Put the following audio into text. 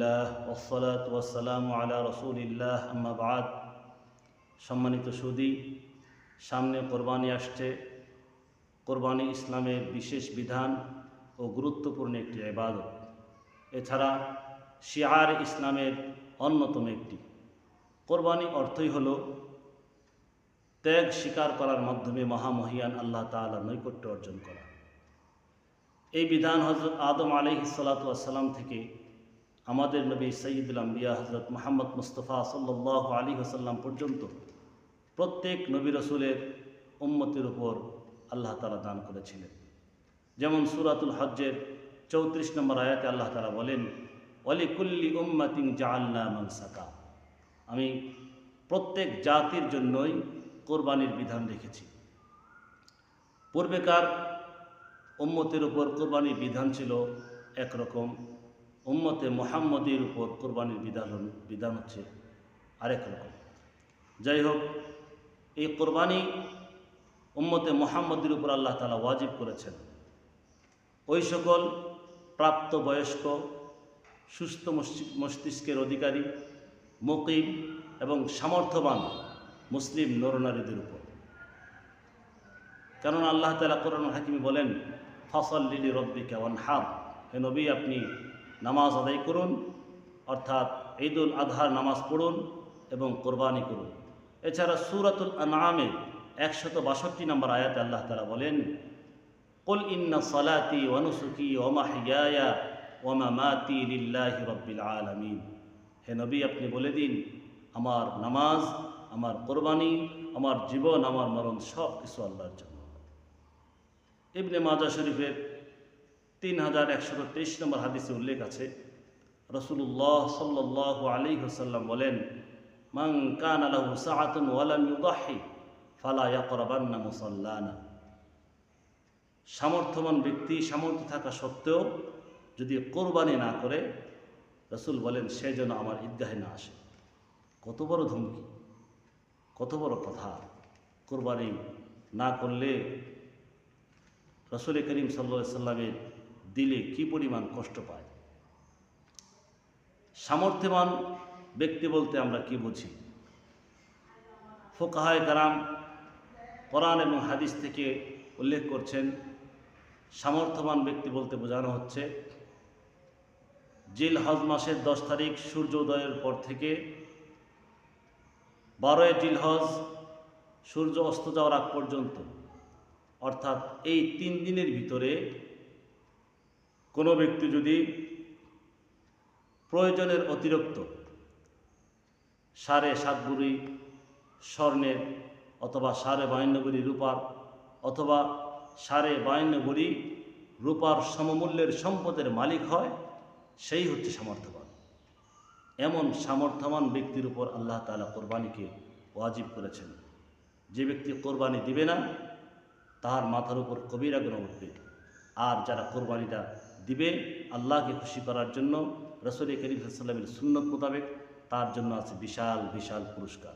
আলহামদুলিল্লাহ ওসলাত ওয়াসালাম আলা রসুলিল্লাহ আম্মাবাদ সম্মানিত সুদি, সামনে কোরবানি আসছে। কোরবানি ইসলামের বিশেষ বিধান ও গুরুত্বপূর্ণ একটি ইবাদত। এছাড়া শিয়ার ইসলামের অন্যতম একটি। কোরবানি অর্থই হল ত্যাগ স্বীকার করার মাধ্যমে মহামহিয়ান আল্লাহ তালা নৈকট্য অর্জন করা। এই বিধান হজরত আদম আলি সালাতাম থেকে আমাদের নবী সঈদুল আম্বিয়া হজরত মোহাম্মদ মুস্তফা সাল্লাহ আলী হাসাল্লাম পর্যন্ত প্রত্যেক নবী রসুলের উম্মতের উপর আল্লাহ তালা দান করেছিলেন। যেমন সুরাতুল হজ্জের চৌত্রিশ নম্বর আয়াতে আল্লাহ তালা বলেন অলি কুল্লি উম্মাতিং জাআল্লা মানসাকা। আমি প্রত্যেক জাতির জন্যই কোরবানির বিধান রেখেছি। পূর্বেকার উম্মতের উপর কোরবানির বিধান ছিল একরকম উম্মতে মোহাম্মদের উপর কোরবানির বিধান বিধান হচ্ছে আরেক রকম। যাই হোক, এই কোরবানি উম্মতে মোহাম্মদের উপর আল্লাহ তালা ওয়াজিব করেছেন। ওই সকল প্রাপ্তবয়স্ক, সুস্থ মস্তিষ্কের অধিকারী, মুকিম এবং সামর্থ্যবান মুসলিম নরনারীদের উপর। কেননা আল্লাহ তালা কোরআন হাকিমি বলেন ফসল লিলি রব্বিকা ওয়ানহার। হে নবী, আপনি নামাজ আদায় করুন, অর্থাৎ ঈদুল আজহার নামাজ পড়ুন এবং কোরবানি করুন। এছাড়া সুরাতুল আনআমের একশত বাষট্টি নম্বর আয়াতে আল্লাহ তালা বলেন, কুল ইন্না সালাতি ওয়ানুসুকি ওমাহিয়ায়া ওমামাতি লিল্লাহি রব্বিল আলামিন। হে নবী, আপনি বলে দিন, আমার নামাজ, আমার কোরবানি, আমার জীবন, আমার মরণ সব কিছু আল্লাহর জন্য ইবনে মাজা শরীফের তিন হাজার একশো তেইশ নম্বর হাদিসে উল্লেখ আছে রসুল্লাহ সাল্লাহ আলী হোসাল্লাম বলেন মাং কান আলাহু সাআতুন ওয়ালাম সামর্থ্যবান ব্যক্তি সামর্থ্য থাকা সত্ত্বেও যদি কোরবানি না করে, রসুল বলেন, সে যেন আমার ঈদগাহে না আসে। কত বড় ধমকি, কত বড় কথা। কোরবানি না করলে রসুল করিম সাল্লা সাল্লামের দিলে কি পরিমাণ কষ্ট পায়? সামর্থ্যবান ব্যক্তি বলতে আমরা কি বুঝি? ফোকাহায় কারাম কোরআন এবং হাদিস থেকে উল্লেখ করছেন, সামর্থ্যবান ব্যক্তি বলতে বোঝানো হচ্ছে, জিল হজ মাসের দশ তারিখ সূর্যোদয়ের পর থেকে বারোই জিল হজ সূর্য অস্ত যাওয়ার আগ পর্যন্ত, অর্থাৎ এই তিন দিনের ভিতরে কোনো ব্যক্তি যদি প্রয়োজনের অতিরিক্ত সাড়ে সাত বুড়ি স্বর্ণের অথবা সাড়ে বায়ান্ন বুড়ি রূপার অথবা সাড়ে বায়ান্ন বুড়ি রূপার সমমূল্যের সম্পদের মালিক হয়, সেই হচ্ছে সামর্থ্যবান। এমন সামর্থ্যবান ব্যক্তির উপর আল্লাহ তাআলা কোরবানিকে ওয়াজিব করেছেন। যে ব্যক্তি কোরবানি দিবে না তার মাথার উপর কবিরা গুণ উঠবে আর যারা কোরবানিটা দিবে আল্লাহকে খুশি করার জন্য রসুল করিম সাল্লামের সুন্নত মোতাবেক তার জন্য আছে বিশাল বিশাল পুরস্কার।